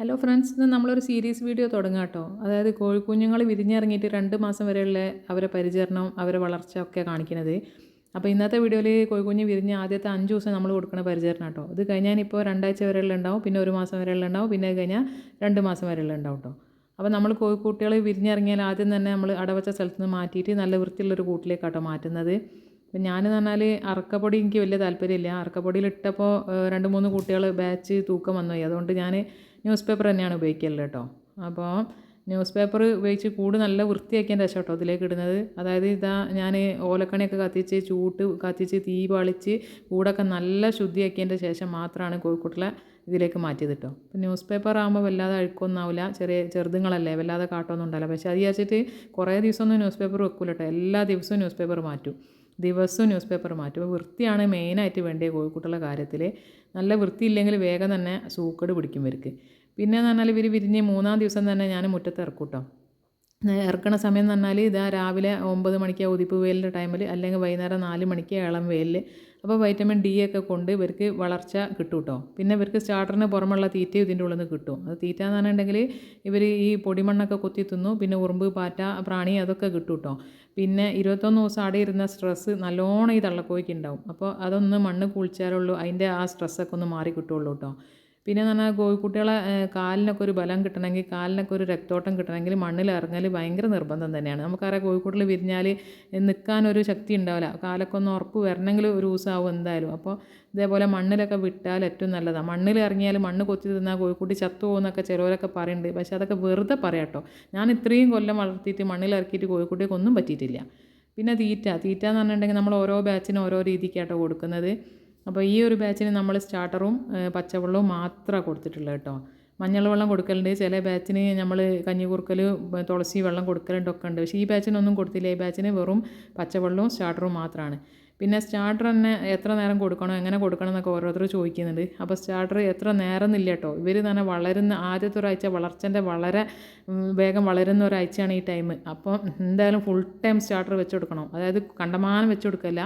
Hello friends ഇന്ന് നമ്മളൊരു series video തുടങ്ങാം കേട്ടോ. അതായത് കോഴിക്കുഞ്ഞുങ്ങൾ വിരിഞ്ഞിറങ്ങിയിട്ട് രണ്ട് മാസം വരെയുള്ള അവരെ പരിചരണം അവരെ വളർച്ച ഒക്കെ കാണിക്കുന്നത്. അപ്പോൾ ഇന്നത്തെ വീഡിയോയിൽ കോഴിക്കുഞ്ഞ് വിരിഞ്ഞ് ആദ്യത്തെ അഞ്ച് ദിവസം നമ്മൾ കൊടുക്കുന്ന പരിചരണം കേട്ടോ. ഇത് കഴിഞ്ഞാൽ ഇപ്പോൾ രണ്ടാഴ്ച വരെയുള്ള ഉണ്ടാവും പിന്നെ ഒരു മാസം വരെയുള്ള ഉണ്ടാവും പിന്നെ കഴിഞ്ഞാൽ രണ്ട് മാസം വരെയുള്ള ഉണ്ടാവും കേട്ടോ. അപ്പോൾ നമ്മൾ കോഴിക്കുട്ടികൾ വിരിഞ്ഞിറങ്ങിയാൽ ആദ്യം തന്നെ നമ്മൾ അടവച്ച സ്ഥലത്ത് നിന്ന് മാറ്റിയിട്ട് നല്ല വൃത്തിയുള്ളൊരു കൂട്ടിലേക്കാട്ടോ മാറ്റുന്നത്. അപ്പം എന്ന് പറഞ്ഞാൽ അറക്കപ്പൊടി എനിക്ക് വലിയ താല്പര്യമില്ല. അറക്കപ്പൊടിയിൽ ഇട്ടപ്പോൾ രണ്ട് മൂന്ന് കുട്ടികൾ ബാച്ച് തൂക്കം വന്നുപോയി അതുകൊണ്ട് ഞാൻ ന്യൂസ് പേപ്പർ തന്നെയാണ് ഉപയോഗിക്കൽ കേട്ടോ. അപ്പോൾ ന്യൂസ് പേപ്പർ ഉപയോഗിച്ച് കൂട് നല്ല വൃത്തിയാക്കിയതിന്റെ ശേഷം കേട്ടോ അതിലേക്ക് ഇടുന്നത്. അതായത് ഇതാ ഞാൻ ഓലക്കണിയൊക്കെ കത്തിച്ച് ചൂട്ട് കത്തിച്ച് തീ പാളിച്ച് കൂടൊക്കെ നല്ല ശുദ്ധിയാക്കിയതിന്റെ ശേഷം മാത്രമാണ് കോഴിക്കോട്ടിലെ ഇതിലേക്ക് മാറ്റിയത് കേട്ടോ. അപ്പോൾ ന്യൂസ് പേപ്പർ ആകുമ്പോൾ വല്ലാതെ അഴുക്കൊന്നും ആവില്ല ചെറിയ ചെറുതുങ്ങളല്ലേ വല്ലാതെ കാട്ടൊന്നും ഉണ്ടാവില്ല. പക്ഷേ അത് വിചാരിച്ചിട്ട് കുറേ ദിവസമൊന്നും ന്യൂസ് പേപ്പർ വെക്കൂല കേട്ടോ. എല്ലാ ദിവസവും ന്യൂസ് പേപ്പർ മാറ്റും. ദിവസവും ന്യൂസ് പേപ്പർ മാറ്റും. അപ്പോൾ വൃത്തിയാണ് മെയിനായിട്ട് വേണ്ടത് കോഴിക്കുട്ടുള്ള കാര്യത്തിൽ. നല്ല വൃത്തിയില്ലെങ്കിൽ വേഗം തന്നെ സൂക്കട് പിടിക്കും ഇവർക്ക്. പിന്നെ എന്ന് പറഞ്ഞാൽ ഇവർ വിരിഞ്ഞ് മൂന്നാം ദിവസം തന്നെ ഞാൻ മുറ്റത്ത് ഇറക്കും കേട്ടോ. ഇറക്കണ സമയം എന്ന് പറഞ്ഞാൽ ഇതാ രാവിലെ ഒമ്പത് മണിക്ക് ഉദിപ്പ് വെയിലിന്റെ ടൈമിൽ അല്ലെങ്കിൽ വൈകുന്നേരം നാല് മണിക്ക് ഇളം വെയിലിൽ അപ്പോൾ വൈറ്റമിൻ ഡി ഒക്കെ കൊണ്ട് ഇവർക്ക് വളർച്ച കിട്ടും കേട്ടോ പിന്നെ ഇവർക്ക് സ്റ്റാർട്ടറിന് പുറമുള്ള തീറ്റയും ഇതിന്റെ ഉള്ളിൽ നിന്ന് കിട്ടും. അത് തീറ്റ എന്ന് പറഞ്ഞിട്ടുണ്ടെങ്കിൽ ഇവർ ഈ പൊടിമണ്ണൊക്കെ കൊത്തി തിന്നു പിന്നെ ഉറുമ്പ് പാറ്റ പ്രാണി അതൊക്കെ കിട്ടും കേട്ടോ പിന്നെ ഇരുപത്തൊന്ന് ദിവസം അവിടെ ഇരുന്ന സ്ട്രെസ്സ് നല്ലോണം ഈ തള്ളക്കോയ്ക്ക് ഉണ്ടാവും. അപ്പോൾ അതൊന്ന് മണ്ണ് കുളിച്ചാലുള്ളൂ അതിന്റെ ആ സ്ട്രെസ്സൊക്കെ ഒന്ന് മാറി കിട്ടുള്ളൂ കേട്ടോ പിന്നെ എന്ന് പറഞ്ഞാൽ കോഴിക്കുട്ടികളെ കാലിനൊക്കെ ഒരു ബലം കിട്ടണമെങ്കിൽ കാലിനൊക്കെ ഒരു രക്തോട്ടം കിട്ടണമെങ്കിൽ മണ്ണിൽ ഇറങ്ങൽ ഭയങ്കര നിർബന്ധം തന്നെയാണ്. നമുക്കറിയാം കോഴിക്കുട്ടിൽ വിരിഞ്ഞാൽ നിൽക്കാനൊരു ശക്തി ഉണ്ടാവില്ല. കാലൊക്കെ ഒന്ന് ഉറപ്പ് വരണമെങ്കിൽ ഒരു ദിവസമാവും എന്തായാലും. അപ്പോൾ ഇതേപോലെ മണ്ണിലൊക്കെ വിട്ടാൽ ഏറ്റവും നല്ലതാണ് മണ്ണിൽ ഇറങ്ങിയാൽ മണ്ണ് കൊത്തി തിന്നാൽ കോഴിക്കുട്ടി ചത്തു പോകുന്നൊക്കെ ചിലവരൊക്കെ പറയുന്നുണ്ട്. പക്ഷേ അതൊക്കെ വെറുതെ പറയാട്ടോ ഞാൻ ഇത്രയും കൊല്ലം വളർത്തിയിട്ട് മണ്ണിൽ ഇറക്കിയിട്ട് കോഴിക്കുട്ടിക്ക് ഒന്നും പറ്റിയിട്ടില്ല. പിന്നെ തീറ്റ. തീറ്റ എന്ന് പറഞ്ഞിട്ടുണ്ടെങ്കിൽ നമ്മൾ ഓരോ ബാച്ചിനും ഓരോ രീതിക്കാട്ടോ കൊടുക്കുന്നത്. അപ്പോൾ ഈ ഒരു ബാച്ചിന് നമ്മൾ സ്റ്റാർട്ടറും പച്ചവെള്ളവും മാത്രമാണ് കൊടുത്തിട്ടുള്ളൂ കേട്ടോ. മഞ്ഞൾ വെള്ളം കൊടുക്കലുണ്ട്. ചില ബാച്ചിന് നമ്മൾ കഞ്ഞി കുറുക്കൽ തുളസി വെള്ളം കൊടുക്കലുണ്ടൊക്കെ ഉണ്ട്. പക്ഷേ ഈ ബാച്ചിനൊന്നും കൊടുത്തില്ല. ഈ ബാച്ചിന് വെറും പച്ചവെള്ളവും സ്റ്റാർട്ടറും മാത്രമാണ് പിന്നെ സ്റ്റാർട്ടർ തന്നെ എത്ര നേരം കൊടുക്കണം എങ്ങനെ കൊടുക്കണം എന്നൊക്കെ ഓരോരുത്തർ ചോദിക്കുന്നുണ്ട്. അപ്പോൾ സ്റ്റാർട്ടർ എത്ര നേരം എന്നില്ല കേട്ടോ ഇവർ തന്നെ വളരുന്ന ആദ്യത്തെ ഒരാഴ്ച വളർച്ചന്റെ വളരെ വേഗം വളരുന്ന ഒരാഴ്ചയാണ് ഈ ടൈം അപ്പം എന്തായാലും ഫുൾ ടൈം സ്റ്റാർട്ടർ വെച്ച് കൊടുക്കണം. അതായത് കണ്ടമാനം വെച്ച് കൊടുക്കല്ല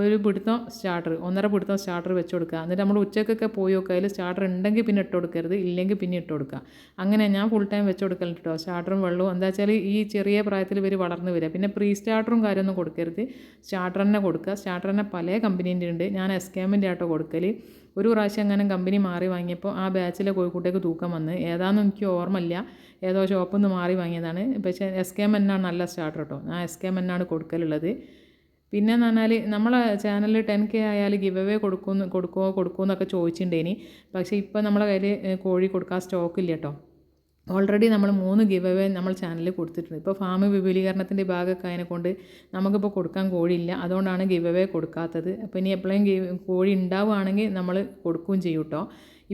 ഒരു പിടുത്തം സ്റ്റാർട്ടർ ഒന്നര പിടുത്തം സ്റ്റാർട്ടർ വെച്ച് കൊടുക്കുക. എന്നിട്ട് നമ്മൾ ഉച്ചക്കൊക്കെ പോയി നോക്കുക. അതിൽ സ്റ്റാർട്ടർ ഉണ്ടെങ്കിൽ പിന്നെ ഇട്ട് കൊടുക്കരുത് ഇല്ലെങ്കിൽ പിന്നെ ഇട്ട് കൊടുക്കുക. അങ്ങനെ ഞാൻ ഫുൾ ടൈം വെച്ച് കൊടുക്കലുണ്ട് കേട്ടോ സ്റ്റാർട്ടറും വെള്ളവും എന്താ വെച്ചാൽ ഈ ചെറിയ പ്രായത്തിൽ ഇവർ വളർന്നു വരിക. പിന്നെ പ്രീ സ്റ്റാർട്ടറും കാര്യമൊന്നും കൊടുക്കരുത്. സ്റ്റാർട്ടർ തന്നെ കൊടുക്കുക. സ്റ്റാർട്ടർ തന്നെ പല കമ്പനീന്റെ ഉണ്ട്. ഞാൻ എസ് കെ എമ്മിന്റെ ആട്ടോ കൊടുക്കൽ ഒരു പ്രാവശ്യം അങ്ങനെ കമ്പനി മാറി വാങ്ങിയപ്പോൾ ആ ബാച്ചിലെ കോഴിക്കോട്ടേക്ക് തൂക്കം വന്ന്. ഏതാണെന്ന് എനിക്ക് ഓർമ്മയില്ല. ഏതോ ഷോപ്പിൽ നിന്ന് മാറി വാങ്ങിയതാണ്. പക്ഷേ എസ് കെ എം എന്നാണ് നല്ല സ്റ്റാർട്ടർ കേട്ടോ ഞാൻ എസ് കെ എം എന്നാണ് കൊടുക്കലുള്ളത്. പിന്നെ എന്ന് പറഞ്ഞാൽ നമ്മളെ ചാനലിൽ ടെൻ കെ ആയാൽ ഗിവ് അവേ കൊടുക്കുമെന്ന് കൊടുക്കുമോ കൊടുക്കുമോ എന്നൊക്കെ ചോദിച്ചിട്ടുണ്ടേനി പക്ഷേ ഇപ്പോൾ നമ്മളെ കയ്യിൽ കോഴി കൊടുക്കാൻ സ്റ്റോക്ക് ഇല്ല കേട്ടോ ഓൾറെഡി നമ്മൾ മൂന്ന് ഗിവ് അവേ നമ്മൾ ചാനലിൽ കൊടുത്തിട്ടുണ്ട്. ഇപ്പോൾ ഫാം വിപുലീകരണത്തിന്റെ ഭാഗമൊക്കെ അതിനെ കൊണ്ട് നമുക്കിപ്പോൾ കൊടുക്കാൻ കോഴിയില്ല. അതുകൊണ്ടാണ് ഗിവ് അവേ കൊടുക്കാത്തത്. അപ്പോൾ ഇനി എപ്പോഴും ഗിവ് കോഴി ഉണ്ടാവുകയാണെങ്കിൽ നമ്മൾ കൊടുക്കുകയും ചെയ്യും കേട്ടോ.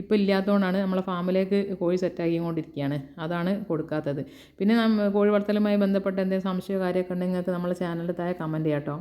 ഇപ്പോൾ ഇല്ലാത്തതുകൊണ്ടാണ് നമ്മളെ ഫാമിലേക്ക് കോഴി സെറ്റാക്കിക്കൊണ്ടിരിക്കുകയാണ് അതാണ് കൊടുക്കാത്തത്. പിന്നെ കോഴി വളർത്തലുമായി ബന്ധപ്പെട്ട എന്തെങ്കിലും സംശയമോ കാര്യമൊക്കെ ഉണ്ടെങ്കിൽ നിങ്ങൾക്ക് നമ്മളെ ചാനലിൽ താഴെ കമന്റ് ചെയ്യാം കേട്ടോ.